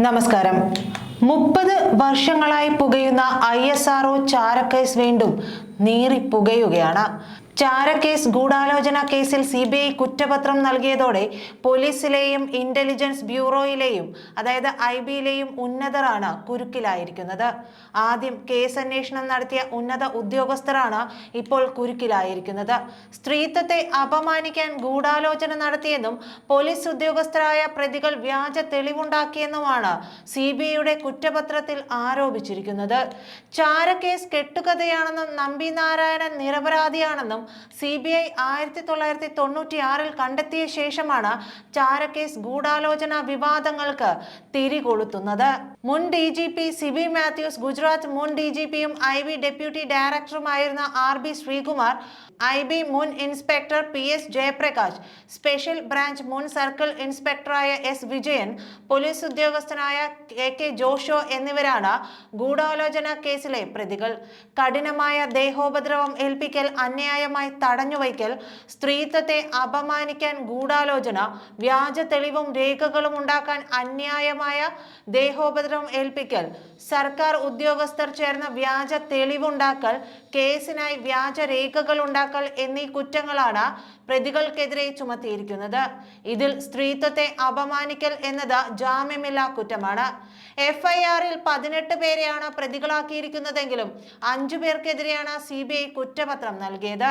നമസ്കാരം. മുപ്പത് വർഷങ്ങളായി പുകയുന്ന ഐ എസ് ആർ ഒ ചാരക്കേസ് വീണ്ടും നീറി പുകയുകയാണ് ചാരക്കേസ് ഗൂഢാലോചന കേസിൽ സി ബി ഐ കുറ്റപത്രം നൽകിയതോടെ പോലീസിലെയും ഇന്റലിജൻസ് ബ്യൂറോയിലെയും അതായത് ഐ ബിയിലെയും ഉന്നതരാണ് കുരുക്കിലായിരിക്കുന്നത്. ആദ്യം കേസ് അന്വേഷണം നടത്തിയ ഉന്നത ഉദ്യോഗസ്ഥരാണ് ഇപ്പോൾ കുരുക്കിലായിരിക്കുന്നത്. സ്ത്രീത്വത്തെ അപമാനിക്കാൻ ഗൂഢാലോചന നടത്തിയെന്നും പോലീസ് ഉദ്യോഗസ്ഥരായ പ്രതികൾ വ്യാജ തെളിവുണ്ടാക്കിയെന്നുമാണ് സി ബി ഐയുടെ കുറ്റപത്രത്തിൽ ആരോപിച്ചിരിക്കുന്നത്. ചാരക്കേസ് കെട്ടുകഥയാണെന്നും നമ്പി നാരായണൻ നിരപരാധിയാണെന്നും സി ബി ഐ ആയിരത്തി തൊള്ളായിരത്തി തൊണ്ണൂറ്റി ആറിൽ കണ്ടെത്തിയ ശേഷമാണ് ചാരക്കേസ് ഗൂഢാലോചന വിവാദങ്ങൾക്ക് തിരികൊളുത്തുന്നത്. മുൻ D G P Sibi Mathews Gujarat മുൻ ഡി ജി പിയും I B deputy ഡയറക്ടറുമായിരുന്ന R B Sreekumar I B മുൻ inspector P S Jayaprakash special branch മുൻ സർക്കിൾ ഇൻസ്പെക്ടറായ എസ് വിജയൻ പോലീസ് ഉദ്യോഗസ്ഥനായ കെ കെ ജോഷോ എന്നിവരാണ് ഗൂഢാലോചന കേസിലെ പ്രതികൾ. കഠിനമായ ദേഹോപദ്രവം ഏൽപ്പിക്കൽ അന്യായമായി തടഞ്ഞുവയ്ക്കൽ സ്ത്രീത്വത്തെ അപമാനിക്കാൻ ഗൂഢാലോചന വ്യാജ തെളിവും രേഖകളും ഉണ്ടാക്കാൻ അന്യായമായ ദേഹോപദ്രവം ഏൽപ്പിക്കൽ സർക്കാർ ഉദ്യോഗസ്ഥർ ചേർന്ന് വ്യാജ തെളിവുണ്ടാക്കൽ കേസിനായി വ്യാജ രേഖകൾ ഉണ്ടാക്കൽ എന്നീ കുറ്റങ്ങളാണ് പ്രതികൾക്കെതിരെ ചുമത്തിയിരിക്കുന്നത്. ഇതിൽ സ്ത്രീത്വത്തെ അപമാനിക്കൽ എന്നത് ജാമ്യമില്ലാ കുറ്റമാണ്. എഫ് ഐ ആറിൽ പതിനെട്ട് പേരെയാണ് പ്രതികളാക്കിയിരിക്കുന്നതെങ്കിലും അഞ്ചു പേർക്കെതിരെയാണ് സി ബി ഐ കുറ്റപത്രം നൽകിയത്.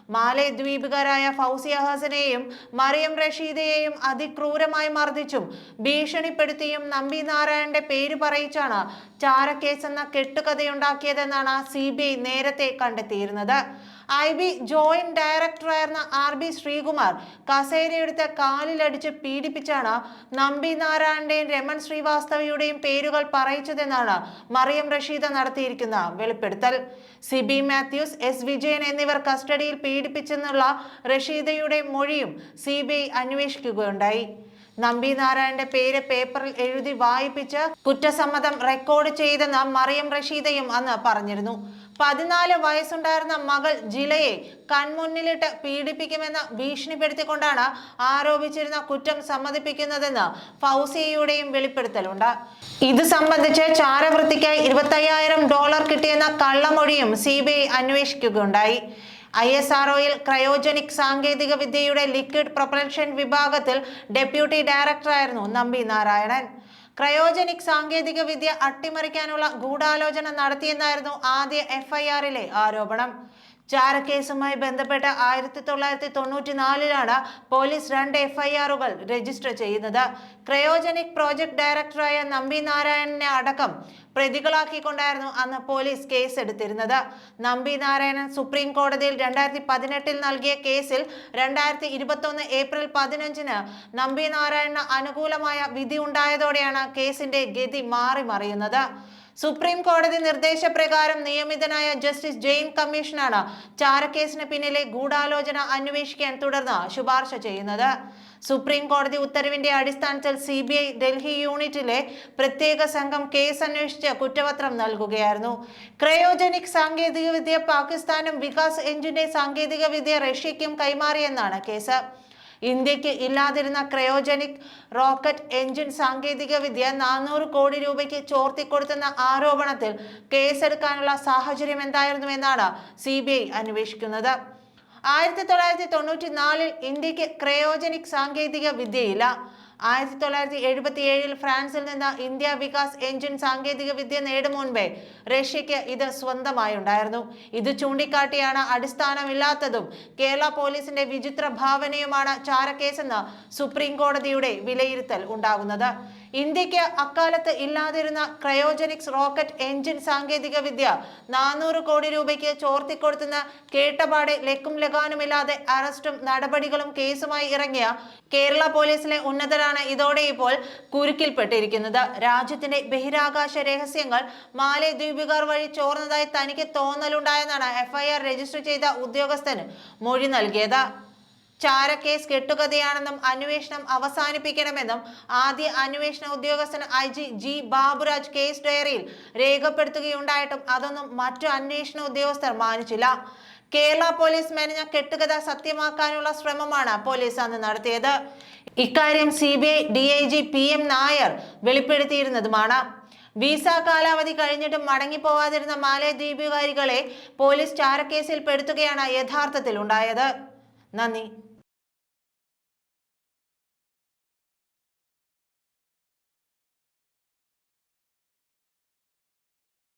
മാലേ ദ്വീപുകാരായ ഫൗസിയ ഹസനെയും മറിയം റഷീദയെയും അതിക്രൂരമായി മർദ്ദിച്ചും ഭീഷണിപ്പെടുത്തിയും നമ്പി നാരായണന്റെ പേര് പറയിച്ചാണ് ചാരക്കേസ് എന്ന കെട്ടുകഥയുണ്ടാക്കിയതെന്നാണ് സി ബി ഐ നേരത്തെ കണ്ടെത്തിയിരുന്നത്. ഐ ബി ജോയിന്റ് ഡയറക്ടറായിരുന്ന ആർ ബി ശ്രീകുമാർ കസേരയെടുത്ത് കാലിലടിച്ച് പീഡിപ്പിച്ചാണ് നമ്പി നാരായണന്റെയും രമൺ ശ്രീവാസ്തവയുടെയും പേരുകൾ പറയിച്ചതെന്നാണ് മറിയം റഷീദ നടത്തിയിരിക്കുന്ന വെളിപ്പെടുത്തൽ. സിബി മാത്യൂസ് എസ് വിജയൻ എന്നിവർ കസ്റ്റഡിയിൽ പീഡിപ്പിച്ചെന്നുള്ള റഷീദയുടെ മൊഴിയും സി ബി ഐ അന്വേഷിക്കുകയുണ്ടായി. നമ്പി നാരായണന്റെ പേര് പേപ്പറിൽ എഴുതി വായിപ്പിച്ച് കുറ്റസമ്മതം റെക്കോർഡ് ചെയ്തെന്ന് മറിയം റഷീദയും അന്ന് പറഞ്ഞിരുന്നു. പതിനാല് വയസ്സുണ്ടായിരുന്ന മകൾ ജിലയെ കൺമുന്നിലിട്ട് പീഡിപ്പിക്കുമെന്ന് ഭീഷണിപ്പെടുത്തിക്കൊണ്ടാണ് ആരോപിച്ചിരുന്ന കുറ്റം സമ്മതിപ്പിക്കുന്നതെന്ന് ഫൗസിയയുടെയും വെളിപ്പെടുത്തലുണ്ട്. ഇത് സംബന്ധിച്ച് ചാരവൃത്തിക്കായി ഇരുപത്തയ്യായിരം ഡോളർ കിട്ടിയെന്ന കള്ളമൊഴിയും സി ബി ഐ അന്വേഷിക്കുകയുണ്ടായി. ഐ എസ് ആർഒയിൽ ക്രയോജനിക് സാങ്കേതിക വിദ്യയുടെ ലിക്വിഡ് പ്രൊപ്പൽഷൻ വിഭാഗത്തിൽ ഡെപ്യൂട്ടി ഡയറക്ടറായിരുന്നു നമ്പി നാരായണൻ. ക്രയോജനിക് സാങ്കേതിക വിദ്യ അട്ടിമറിക്കാനുള്ള ഗൂഢാലോചന നടത്തിയെന്നായിരുന്നു ആദ്യ എഫ്ഐആറിലെ ആരോപണം. ചാരക്കേസുമായി ബന്ധപ്പെട്ട് ആയിരത്തി തൊള്ളായിരത്തി തൊണ്ണൂറ്റി നാലിലാണ് പോലീസ് രണ്ട് എഫ്ഐആറുകൾ രജിസ്റ്റർ ചെയ്യുന്നത്. ക്രയോജനിക് പ്രോജക്ട് ഡയറക്ടറായ നമ്പി നാരായണനെ അടക്കം പ്രതികളാക്കിക്കൊണ്ടായിരുന്നു അന്ന് പോലീസ് കേസ് എടുത്തിരുന്നത് നമ്പി നാരായണൻ സുപ്രീം കോടതിയിൽ രണ്ടായിരത്തി പതിനെട്ടിൽ നൽകിയ കേസിൽ രണ്ടായിരത്തി ഇരുപത്തൊന്ന് ഏപ്രിൽ പതിനഞ്ചിന് നമ്പി നാരായണന് അനുകൂലമായ വിധി ഉണ്ടായതോടെയാണ് കേസിന്റെ ഗതി മാറി മറിയുന്നത് സുപ്രീം കോടതി നിർദ്ദേശപ്രകാരം നിയമിതനായ ജസ്റ്റിസ് ജെയിൻ കമ്മീഷനാണ് ചാരക്കേസിന് പിന്നിലെ ഗൂഢാലോചന അന്വേഷിക്കാൻ തുടർന്ന് ശുപാർശ ചെയ്യുന്നത്. സുപ്രീം കോടതി ഉത്തരവിന്റെ അടിസ്ഥാനത്തിൽ സി ബി ഐ ഡൽഹി യൂണിറ്റിലെ പ്രത്യേക സംഘം കേസ് അന്വേഷിച്ച് കുറ്റപത്രം നൽകുകയായിരുന്നു. ക്രയോജനിക് സാങ്കേതികവിദ്യ പാകിസ്ഥാനും വികാസ് എഞ്ചിന്റെ സാങ്കേതികവിദ്യ റഷ്യയ്ക്കും കൈമാറിയെന്നാണ് കേസ്. ഇന്ത്യയ്ക്ക് ഇല്ലാതിരുന്ന ക്രയോജനിക് റോക്കറ്റ് എഞ്ചിൻ സാങ്കേതിക വിദ്യ നാനൂറ് കോടി രൂപയ്ക്ക് ചോർത്തിക്കൊടുത്തെന്ന ആരോപണത്തിൽ കേസെടുക്കാനുള്ള സാഹചര്യം എന്തായിരുന്നുവെന്നാണ് സി ബി ഐ അന്വേഷിക്കുന്നത്. ആയിരത്തി തൊള്ളായിരത്തി തൊണ്ണൂറ്റി നാലിൽ ഇന്ത്യയ്ക്ക് ക്രയോജനിക് സാങ്കേതിക വിദ്യയില്ല. ആയിരത്തി തൊള്ളായിരത്തി എഴുപത്തി ഏഴിൽ ഫ്രാൻസിൽ നിന്ന് ഇന്ത്യ വികാസ് എഞ്ചിൻ സാങ്കേതിക വിദ്യ നേടും മുൻപേ ഇത് സ്വന്തമായി ഉണ്ടായിരുന്നു ഇത് ചൂണ്ടിക്കാട്ടിയാണ് അടിസ്ഥാനമില്ലാത്തതും കേരള പോലീസിന്റെ വിചിത്ര ഭാവനയുമാണ് ചാരക്കേസെന്ന് സുപ്രീം കോടതിയുടെ വിലയിരുത്തൽ ഉണ്ടാകുന്നത്. ഇന്ത്യയ്ക്ക് അക്കാലത്ത് ഇല്ലാതിരുന്ന ക്രയോജനിക്സ് റോക്കറ്റ് എഞ്ചിൻ സാങ്കേതിക വിദ്യ നാനൂറ് കോടി രൂപയ്ക്ക് ചോർത്തിക്കൊടുത്തുന്ന കേട്ടപാടെ ലക്കും ലഗാനുമില്ലാതെ അറസ്റ്റും നടപടികളും കേസുമായി ഇറങ്ങിയ കേരള പോലീസിലെ ഉന്നതരാണ് ഇതോടെ ഇപ്പോൾ കുരുക്കിൽപ്പെട്ടിരിക്കുന്നത്. രാജ്യത്തിന്റെ ബഹിരാകാശ രഹസ്യങ്ങൾ മാലേ ദ്വീപുകാർ വഴി ചോർന്നതായി തനിക്ക് തോന്നലുണ്ടായെന്നാണ് എഫ്ഐആർ രജിസ്റ്റർ ചെയ്ത ഉദ്യോഗസ്ഥന് മൊഴി നൽകിയത്. ചാരക്കേസ് കെട്ടുകഥയാണെന്നും അന്വേഷണം അവസാനിപ്പിക്കണമെന്നും ആദ്യ അന്വേഷണ ഉദ്യോഗസ്ഥൻ I G G Baburaj case ഡയറിയിൽ രേഖപ്പെടുത്തുകയുണ്ടായിട്ടും അതൊന്നും മറ്റു അന്വേഷണ ഉദ്യോഗസ്ഥർ മാനിച്ചില്ല. കേരള പോലീസ് മെനഞ്ഞ കെട്ടുകഥ സത്യമാക്കാനുള്ള ശ്രമമാണ് പോലീസ് അന്ന് നടത്തിയത്. ഇക്കാര്യം C B I D I G P M Nair വെളിപ്പെടുത്തിയിരുന്നതുമാണ്. Visa കാലാവധി കഴിഞ്ഞിട്ടും മടങ്ങിപ്പോവാതിരുന്ന മാലദ്വീപുകാരികളെ പോലീസ് ചാരക്കേസിൽ പെടുത്തുകയാണ് യഥാർത്ഥത്തിൽ ഉണ്ടായത് നന്ദി.